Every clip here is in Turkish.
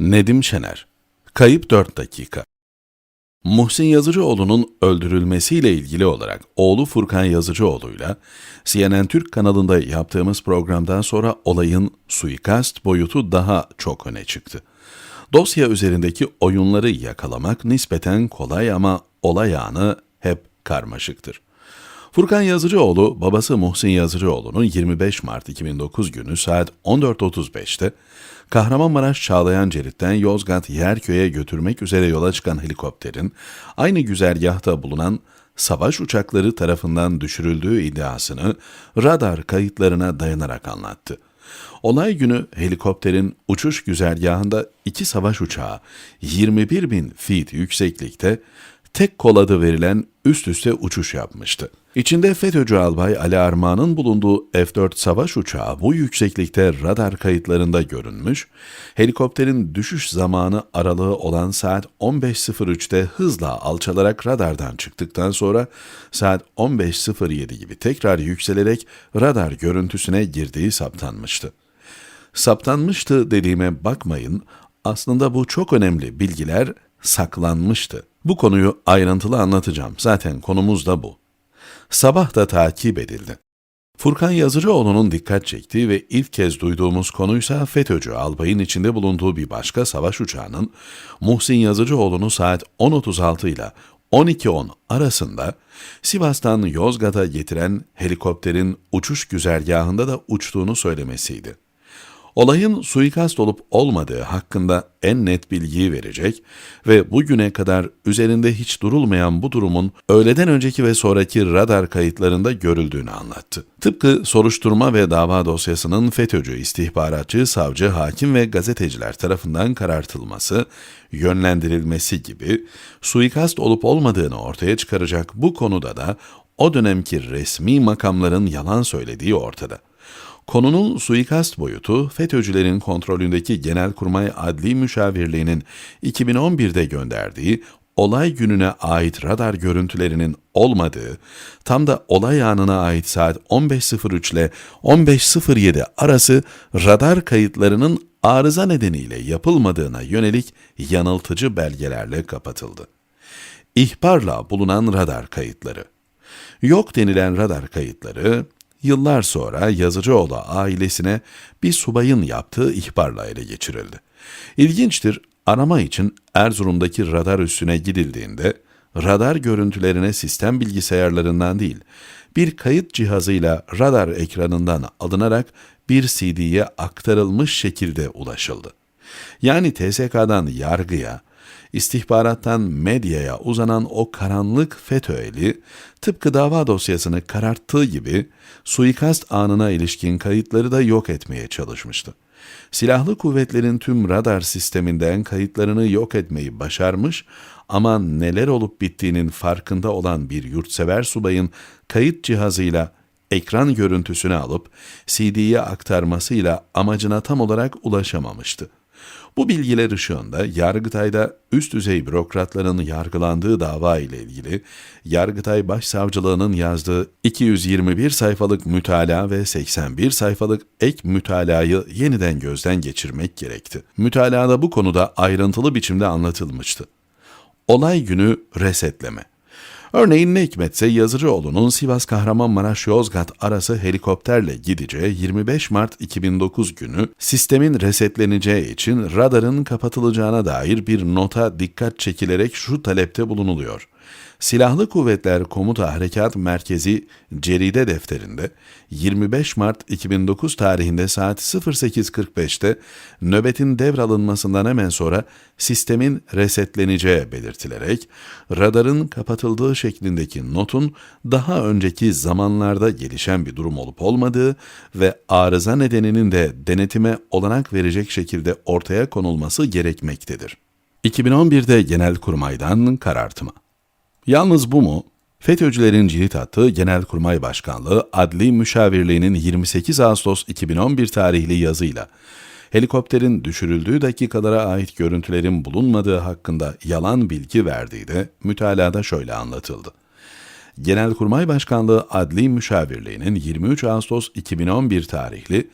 Nedim Şener Kayıp 4 dakika Muhsin Yazıcıoğlu'nun öldürülmesiyle ilgili olarak oğlu Furkan Yazıcıoğlu'yla CNN Türk kanalında yaptığımız programdan sonra olayın suikast boyutu daha çok öne çıktı. Dosya üzerindeki oyunları yakalamak nispeten kolay ama olay anı hep karmaşıktır. Furkan Yazıcıoğlu, babası Muhsin Yazıcıoğlu'nun 25 Mart 2009 günü saat 14.35'te Kahramanmaraş Çağlayan Cerit'ten Yozgat Yerköy'e götürmek üzere yola çıkan helikopterin aynı güzergahta bulunan savaş uçakları tarafından düşürüldüğü iddiasını radar kayıtlarına dayanarak anlattı. Olay günü helikopterin uçuş güzergahında iki savaş uçağı 21 bin feet yükseklikte tek kol adı verilen üst üste uçuş yapmıştı. İçinde FETÖ'cü albay Ali Armağan'ın bulunduğu F-4 savaş uçağı bu yükseklikte radar kayıtlarında görünmüş, helikopterin düşüş zamanı aralığı olan saat 15.03'te hızla alçalarak radardan çıktıktan sonra saat 15.07 gibi tekrar yükselerek radar görüntüsüne girdiği saptanmıştı. Saptanmıştı dediğime bakmayın, aslında bu çok önemli bilgiler saklanmıştı. Bu konuyu ayrıntılı anlatacağım. Zaten konumuz da bu. Sabah da takip edildi. Furkan Yazıcıoğlu'nun dikkat çektiği ve ilk kez duyduğumuz konuysa FETÖ'cü albayın içinde bulunduğu bir başka savaş uçağının Muhsin Yazıcıoğlu'nu saat 10.36 ile 12.10 arasında Sivas'tan Yozgat'a getiren helikopterin uçuş güzergahında da uçtuğunu söylemesiydi. Olayın suikast olup olmadığı hakkında en net bilgiyi verecek ve bugüne kadar üzerinde hiç durulmayan bu durumun öğleden önceki ve sonraki radar kayıtlarında görüldüğünü anlattı. Tıpkı soruşturma ve dava dosyasının FETÖ'cü, istihbaratçı, savcı, hakim ve gazeteciler tarafından karartılması, yönlendirilmesi gibi suikast olup olmadığını ortaya çıkaracak bu konuda da o dönemki resmi makamların yalan söylediği ortada. Konunun suikast boyutu, FETÖ'cülerin kontrolündeki Genelkurmay Adli Müşavirliği'nin 2011'de gönderdiği olay gününe ait radar görüntülerinin olmadığı, tam da olay anına ait saat 15.03 ile 15.07 arası radar kayıtlarının arıza nedeniyle yapılmadığına yönelik yanıltıcı belgelerle kapatıldı. İhbarla bulunan radar kayıtları Yok denilen radar kayıtları Yıllar sonra Yazıcıoğlu ailesine bir subayın yaptığı ihbarla ele geçirildi. İlginçtir, arama için Erzurum'daki radar üssüne gidildiğinde radar görüntülerine sistem bilgisayarlarından değil, bir kayıt cihazıyla radar ekranından alınarak bir CD'ye aktarılmış şekilde ulaşıldı. Yani TSK'dan yargıya, istihbarattan medyaya uzanan o karanlık FETÖ eli, tıpkı dava dosyasını kararttığı gibi suikast anına ilişkin kayıtları da yok etmeye çalışmıştı. Silahlı kuvvetlerin tüm radar sisteminden kayıtlarını yok etmeyi başarmış ama neler olup bittiğinin farkında olan bir yurtsever subayın kayıt cihazıyla ekran görüntüsünü alıp CD'ye aktarmasıyla amacına tam olarak ulaşamamıştı. Bu bilgiler ışığında Yargıtay'da üst düzey bürokratların yargılandığı dava ile ilgili Yargıtay Başsavcılığı'nın yazdığı 221 sayfalık mütalaa ve 81 sayfalık ek mütalayı yeniden gözden geçirmek gerekti. Mütalada bu konuda ayrıntılı biçimde anlatılmıştı. Olay günü resetleme. Örneğin ne hikmetse Yazıcıoğlu'nun Sivas Kahramanmaraş Yozgat arası helikopterle gideceği 25 Mart 2009 günü sistemin resetleneceği için radarın kapatılacağına dair bir nota dikkat çekilerek şu talepte bulunuluyor. Silahlı Kuvvetler Komuta Harekat Merkezi Ceride defterinde 25 Mart 2009 tarihinde saat 08.45'te nöbetin devralınmasından hemen sonra sistemin resetleneceği belirtilerek radarın kapatıldığı şeklindeki notun daha önceki zamanlarda gelişen bir durum olup olmadığı ve arıza nedeninin de denetime olanak verecek şekilde ortaya konulması gerekmektedir. 2011'de Genelkurmay'dan karartma. Yalnız bu mu? FETÖ'cülerin cirit attığı Genelkurmay Başkanlığı Adli Müşavirliği'nin 28 Ağustos 2011 tarihli yazıyla helikopterin düşürüldüğü dakikalara ait görüntülerin bulunmadığı hakkında yalan bilgi verdiği de mütalada şöyle anlatıldı. Genelkurmay Başkanlığı Adli Müşavirliği'nin 23 Ağustos 2011 tarihli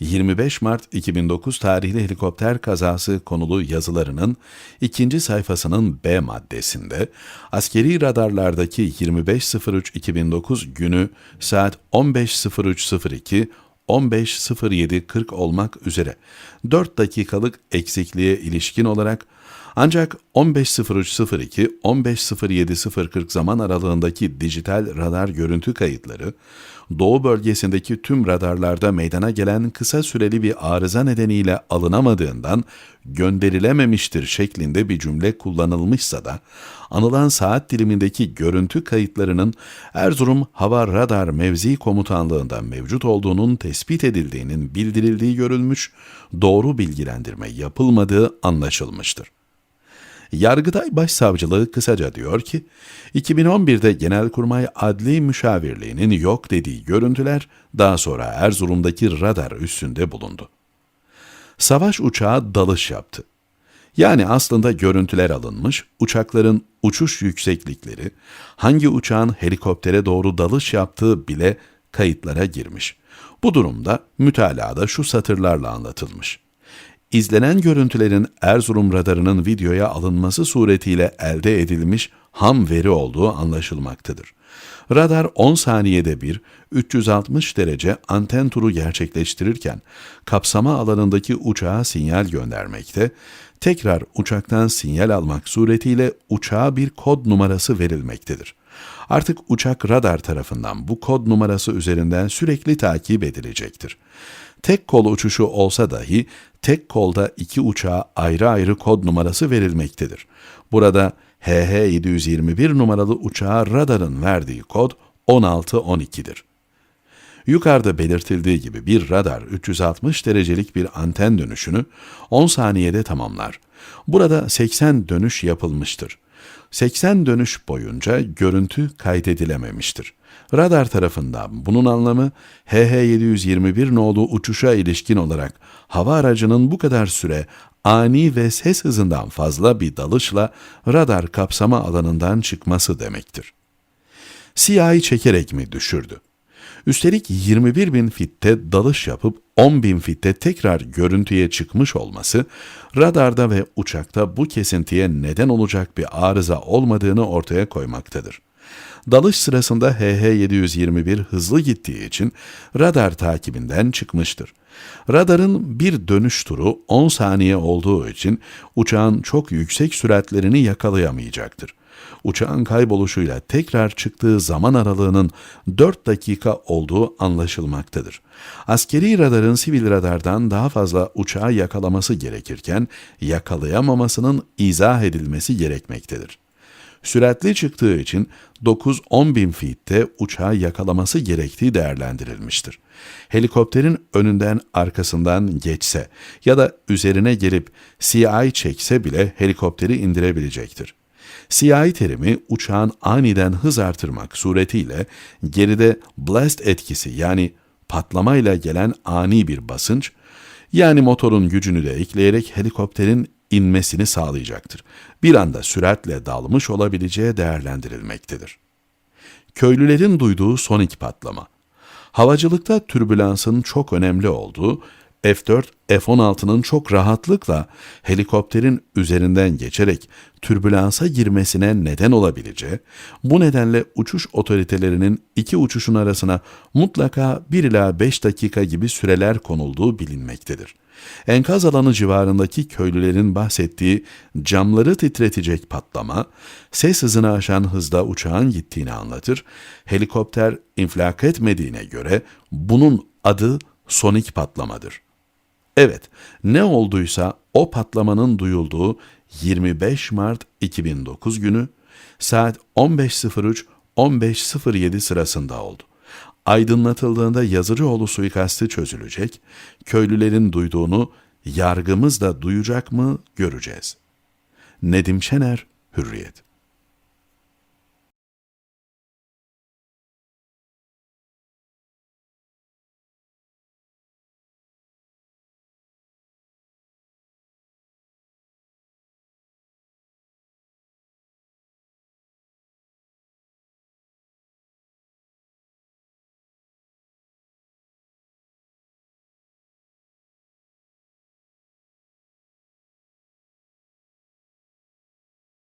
25 Mart 2009 tarihli helikopter kazası konulu yazılarının ikinci sayfasının B maddesinde askeri radarlardaki 25.03.2009 günü saat 15.03.02 15.07.40 olmak üzere 4 dakikalık eksikliğe ilişkin olarak ancak 15.03.02 15.07.040 zaman aralığındaki dijital radar görüntü kayıtları, Doğu bölgesindeki tüm radarlarda meydana gelen kısa süreli bir arıza nedeniyle alınamadığından gönderilememiştir şeklinde bir cümle kullanılmışsa da, anılan saat dilimindeki görüntü kayıtlarının Erzurum Hava Radar Mevzi Komutanlığı'nda mevcut olduğunun tespit edildiğinin bildirildiği görülmüş, doğru bilgilendirme yapılmadığı anlaşılmıştır. Yargıtay Başsavcılığı kısaca diyor ki, 2011'de Genelkurmay Adli Müşavirliği'nin yok dediği görüntüler daha sonra Erzurum'daki radar üstünde bulundu. Savaş uçağı dalış yaptı. Yani aslında görüntüler alınmış, uçakların uçuş yükseklikleri, hangi uçağın helikoptere doğru dalış yaptığı bile kayıtlara girmiş. Bu durumda mütalada şu satırlarla anlatılmış. İzlenen görüntülerin Erzurum radarının videoya alınması suretiyle elde edilmiş ham veri olduğu anlaşılmaktadır. Radar 10 saniyede bir 360 derece anten turu gerçekleştirirken kapsama alanındaki uçağa sinyal göndermekte, tekrar uçaktan sinyal almak suretiyle uçağa bir kod numarası verilmektedir. Artık uçak radar tarafından bu kod numarası üzerinden sürekli takip edilecektir. Tek kol uçuşu olsa dahi tek kolda iki uçağa ayrı ayrı kod numarası verilmektedir. Burada HH-721 numaralı uçağa radarın verdiği kod 1612'dir. Yukarıda belirtildiği gibi bir radar 360 derecelik bir anten dönüşünü 10 saniyede tamamlar. Burada 80 dönüş yapılmıştır. 80 dönüş boyunca görüntü kaydedilememiştir. Radar tarafından bunun anlamı HH-721 nolu uçuşa ilişkin olarak hava aracının bu kadar süre ani ve ses hızından fazla bir dalışla radar kapsama alanından çıkması demektir. Siyahı çekerek mi düşürdü? Üstelik 21 bin fitte dalış yapıp 10 bin fitte tekrar görüntüye çıkmış olması, radarda ve uçakta bu kesintiye neden olacak bir arıza olmadığını ortaya koymaktadır. Dalış sırasında HH-721 hızlı gittiği için radar takibinden çıkmıştır. Radarın bir dönüş turu 10 saniye olduğu için uçağın çok yüksek süratlerini yakalayamayacaktır. Uçağın kayboluşuyla tekrar çıktığı zaman aralığının 4 dakika olduğu anlaşılmaktadır. Askeri radarın sivil radardan daha fazla uçağı yakalaması gerekirken yakalayamamasının izah edilmesi gerekmektedir. Süratli çıktığı için 9-10 bin feet'te uçağı yakalaması gerektiği değerlendirilmiştir. Helikopterin önünden arkasından geçse ya da üzerine gelip CI çekse bile helikopteri indirebilecektir. CI terimi uçağın aniden hız artırmak suretiyle geride blast etkisi yani patlamayla gelen ani bir basınç, yani motorun gücünü de ekleyerek helikopterin inmesini sağlayacaktır. Bir anda süratle dalmış olabileceği değerlendirilmektedir. Köylülerin duyduğu sonik patlama. Havacılıkta türbülansın çok önemli olduğu, F-4, F-16'nın çok rahatlıkla helikopterin üzerinden geçerek türbülansa girmesine neden olabileceği, bu nedenle uçuş otoritelerinin iki uçuşun arasına mutlaka 1 ila 5 dakika gibi süreler konulduğu bilinmektedir. Enkaz alanı civarındaki köylülerin bahsettiği camları titretecek patlama, ses hızını aşan hızda uçağın gittiğini anlatır. Helikopter infilak etmediğine göre bunun adı sonik patlamadır. Evet, ne olduysa o patlamanın duyulduğu 25 Mart 2009 günü saat 15.03-15.07 sırasında oldu aydınlatıldığında Yazıcıoğlu suikasti çözülecek, köylülerin duyduğunu yargımız da duyacak mı göreceğiz. Nedim Şener, Hürriyet